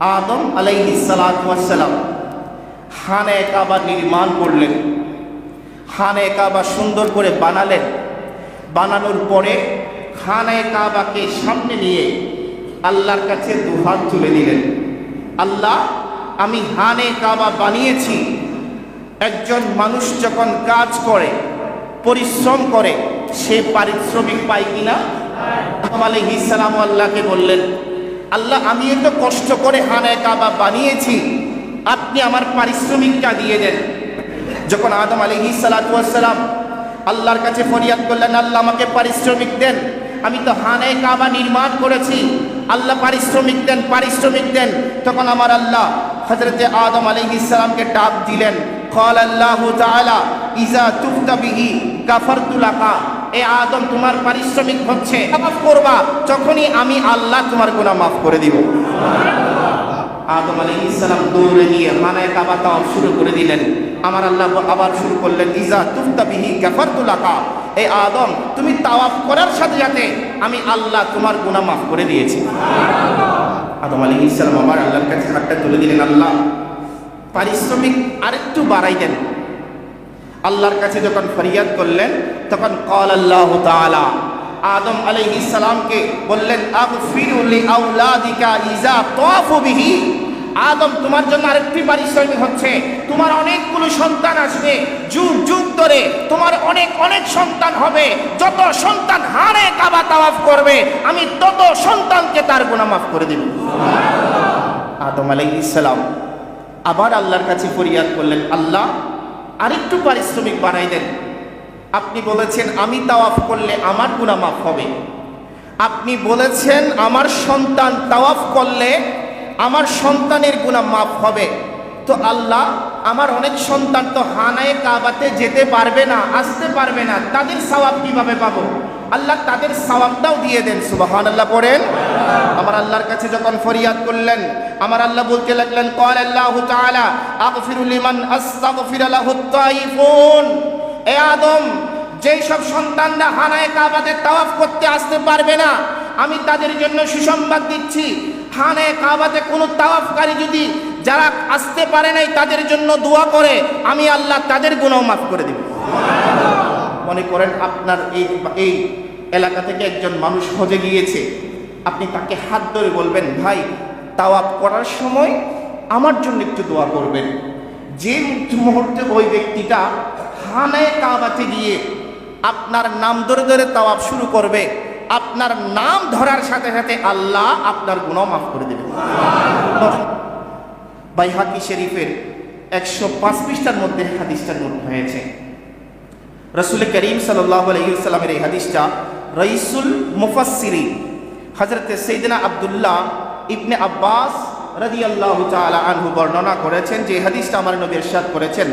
আদম আলাইহি সালাম হানে কাবা নির্মাণ করলেন। হানে কাবা সুন্দর করে বানালেন। বানানোর পরে খানে কাবাকে সামনে নিয়ে আল্লাহর কাছে দুহাত তুলে দিলেন। আল্লাহ, আমি হানে কাবা বানিয়েছি। একজন মানুষ যখন কাজ করে, পরিশ্রম করে, সে পারিশ্রমিক পায় কিনা? আলাইহিস সালাম আল্লাহকে বললেন আল্লাহ, আমি এত কষ্ট করে হানায় কাবা বানিয়েছি, আপনি আমার পারিশ্রমিকটা দিয়ে দেন। যখন আদম আলী সালাতাম আল্লাহর কাছে ফরিয়াদ করলেন, আল্লাহ আমাকে পারিশ্রমিক দেন। আমি তো হানায় কাবা নির্মাণ করেছি। আল্লাহ পারিশ্রমিক দেন পারিশ্রমিক দেন। তখন আমার আল্লাহ হজরতে আদম আলী ইসালামকে ডাক দিলেন কল আল্লাহ ইজা তুফতাবিহি কাফার তুলাকা এ আদম তোমার পারিশ্রমিক হচ্ছে। মাফ করবা, যখনই আমি আল্লাহ তোমার গুনাহ মাফ করে দিব। আদম আলাইহিস সালাম দৌড়ে গিয়ে মানায় কাবা তাওয়াফ শুরু করে দিলেন। আমার আল্লাহ আবার শুরু করলেন, ইজা তুফতা বিহি গাফারতু লাকা। এ আদম, তুমি তাওয়াফ করার সাথে সাথে আমি আল্লাহ তোমার গুনাহ মাফ করে দিয়েছি। আদম আলাইহিস সালাম আবার আল্লাহর কাছে হাতটা তুলে দিলেন, আল্লাহ, পারিশ্রমিক আরেকটু বাড়াই দেন। আল্লাহর কাছে যখন ফরিয়াদ করলেন, তখন কল আল্লাহ তাআলা। আদম সালামকে বললেন লিআউলাদিকা ইজা আদম, তোমার জন্য আরেকটি পারিশ্রমিক হচ্ছে। তোমার অনেকগুলো সন্তান আসবে। যুগ যুগ ধরে তোমার অনেক অনেক সন্তান হবে। যত সন্তান হারে কাবা তাওয়াফ করবে, আমি তত সন্তানকে তার গুনাহ মাফ করে দেব। আদম সালাম আবার আল্লাহর কাছে ফরিয়াদ করলেন, আল্লাহ আরেকটু পারিশ্রমিক বাড়াই দেন। আপনি বলেছেন, আমি তাওয়াফ করলে আমার গুণা মাফ হবে। আপনি বলেছেন, আমার সন্তান তাওয়াফ করলে আমার সন্তানের গুণা মাফ হবে। তো আল্লাহ, আমার অনেক সন্তান তো হানায় কাবাতে যেতে পারবে না, আসতে পারবে না। তাদের সওয়াব কীভাবে পাবো? আল্লাহ তাদের সওয়াবটাও দিয়ে দেন সুবাহান আল্লাহ পড়েন। আমার আল্লাহর কাছে যখন ফরিয়াদ করলেন, আমার আল্লাহ বলতে লাগলেন কল আল্লাহ তাআলা, আগফিরু লিমান আস্তাগফির তাইফুন এ আদম, যেই সব সন্তানরা হানায় কাবাতে তাওয়াফ করতে আসতে পারবে না, আমি তাদের জন্য সুসংবাদ দিচ্ছি। হানায় কাবাতে কোনো তাওয়াফকারী যদি যারা আসতে পারে নাই তাদের জন্য দোয়া করে, আমি আল্লাহ তাদের গুণও মাফ করে দেব। মনে করেন আপনার এই এই এলাকা থেকে একজন মানুষ হজে গিয়েছে। আপনি তাকে হাত ধরে বলবেন, ভাই, তাওয়াফ করার সময় আমার জন্য একটু দোয়া করবেন। যে মুহূর্তে ওই ব্যক্তিটা হানায় কাবাতে গিয়ে আপনার নাম ধরে ধরে তাওয়াফ শুরু করবে, আপনার নাম ধরার সাথে সাথে আল্লাহ আপনার গুণ মাফ করে দেবে। বাইহাকি শরীফের একশো পাঁচ পৃষ্ঠার মধ্যে হাদিসটার নোট হয়েছে। রসুল করিম সাল্লামের এই হাদিসটা রইসুল মুফাসিরি হজরত সৈদিনা আবদুল্লাহ ইবনে আব্বাস রাজি আল্লাহ আনহু বর্ণনা করেছেন, যে হাদিসটা আমার নবী ইরশাদ করেছেন।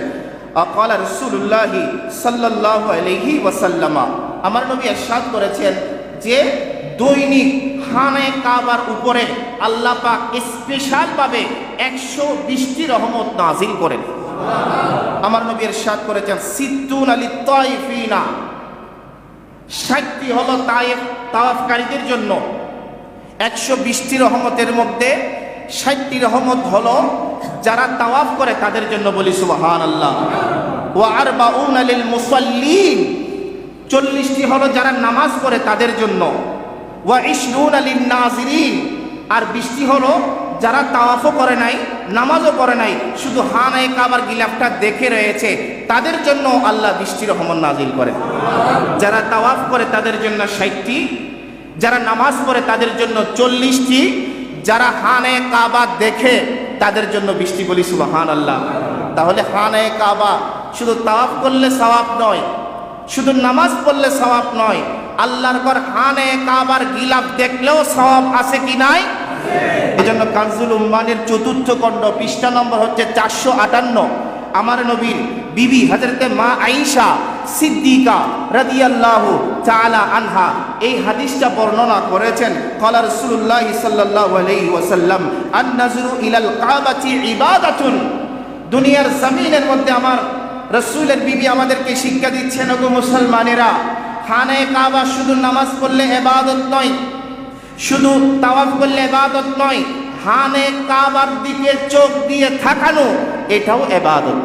আকাল রসুল্লাহি সাল্লাহ আলহি ওয়াসাল্লামা, আমার নবী ইরশাদ করেছেন যে দৈনিক হানে কাবার উপরে আল্লাহ পাক স্পেশালভাবে একশো বিশটি রহমত নাজিল করেন। আমার নবী ইরশাদ করেছেন সিদ্দুন আলী তাইফিনা ষাটটি হলো তাইফ, তাওয়াফকারীদের জন্য। একশো বিশটি রহমতের মধ্যে ষাটটি রহমত হলো যারা তাওয়াফ করে তাদের জন্য বলি সুবাহান আল্লাহ ও আর বাউন আলিল মুসল্লিন। চল্লিশটি হলো যারা নামাজ পড়ে তাদের জন্য। ওয়া ইশরুন আলিন নাজিরিন। আর বৃষ্টি হলো যারা তাওয়াফও করে নাই, নামাজও করে নাই, শুধু হানায় কাবার গিলাফটা দেখে রয়েছে, তাদের জন্য আল্লাহ বৃষ্টির রহমান নাজিল করে যারা তাওয়াফ করে তাদের জন্য ষাটটি যারা নামাজ পড়ে তাদের জন্য চল্লিশটি, যারা হানে কাবা দেখে তাদের জন্য বৃষ্টি বলি সুবাহান আল্লাহ তাহলে হানে কাবা শুধু তাওয়াফ করলে সওয়াব নয়, শুধু নামাজ পড়লে সওয়াব নয়, আল্লাহর পর হানে কাবার গিলাফ দেখলেও সওয়াব আছে কি নাই? এজন্য কানজুল উম্মানের চতুর্থ খণ্ড, পৃষ্ঠা নম্বর হচ্ছে চারশো আটান্ন। আমার নবীর বিবি হজরতে মা আইসা সিদ্দিকা রাদিয়াল্লাহু তাআলা আনহা এই হাদিসটা বর্ণনা করেছেন। কলা রাসূলুল্লাহ সাল্লাল্লাহু আলাইহি ওয়াসাল্লাম আন নাজরু ইলাল কাবাতি ইবাদাতুন। দুনিয়ার জমিনের মধ্যে আমার রসুলের বিবি আমাদেরকে শিক্ষা দিচ্ছেন, ওগো মুসলমানেরা, খানে কাবা শুধু নামাজ পড়লে এবাদত নয়, শুধু তাওয়াফ করলে এবাদত নয়, খানে কাবার দিকে চোখ দিয়ে থাকানো, এটাও এবাদত